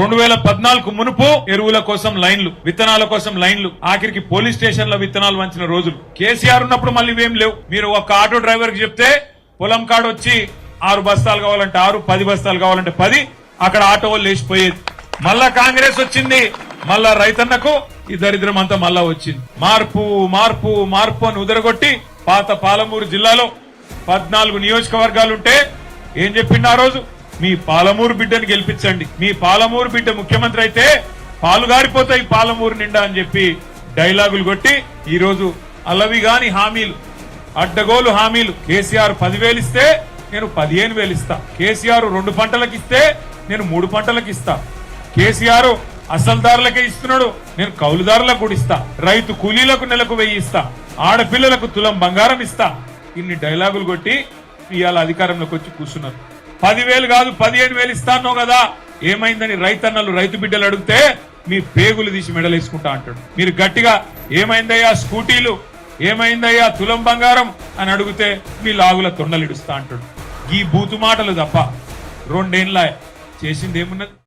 రెండు వేల పద్నాలుగు మునుపు ఎరువుల కోసం లైన్లు విత్తనాల కోసం లైన్లు ఆఖరికి పోలీస్ స్టేషన్ల విత్తనాలు వంచిన రోజులు. కేసీఆర్ ఉన్నప్పుడు మళ్ళీ ఇవేం లేవు. మీరు ఒక ఆటో డ్రైవర్కి చెప్తే పొలం కాడ వచ్చి ఆరు బస్తాలు కావాలంటే ఆరు పది బస్తాలు కావాలంటే పది అక్కడ ఆటో వాళ్ళు లేచిపోయేది. మళ్ళా కాంగ్రెస్ వచ్చింది మళ్ళా రైతన్నకు ఈ దరిద్రం అంతా మళ్ళా వచ్చింది. మార్పు మార్పు మార్పు అని ఉదరగొట్టి పాత పాలమూరు జిల్లాలో పద్నాలుగు నియోజకవర్గాలుంటే ఏం చెప్పిండు ఆ రోజు? మీ పాలమూరు బిడ్డని గెలిపించండి. మీ పాలమూరు బిడ్డ ముఖ్యమంత్రి అయితే పాలు గారిపోతాయి పాలమూరు నిండా అని చెప్పి డైలాగులు కొట్టి ఈరోజు అలవి గాని హామీలు అడ్డగోలు హామీలు కేసీఆర్ పదివేలు ఇస్తే నేను పదిహేను వేలు ఇస్తా. కేసీఆర్ రెండు పంటలకు ఇస్తే నేను మూడు పంటలకు ఇస్తా. కేసీఆర్ అసలుదారులకే ఇస్తున్నాడు నేను కౌలుదారులకు కూడా ఇస్తా. రైతు కూలీలకు నెలకు వెయ్యి ఇస్తా. ఆడపిల్లలకు తులం బంగారం ఇస్తా. ఇన్ని డైలాగులు కొట్టి ఇవాళ అధికారంలోకి వచ్చి కూర్చున్నారు. పదివేలు కాదు పదిహేను వేలు ఇస్తానో కదా. ఏమైందని రైతన్నలు రైతు బిడ్డలు అడిగితే మీ పేగులు తీసి మెడలేసుకుంటా అంటాడు. మీరు గట్టిగా ఏమైందయ్యా స్కూటీలు? ఏమైందయ్యా తులం బంగారం? అని అడిగితే మీ లాగుల తొండలు ఇడుస్తా అంటాడు. ఈ బూతు మాటలు తప్ప రెండేళ్ళ చేసింది ఏమున్నది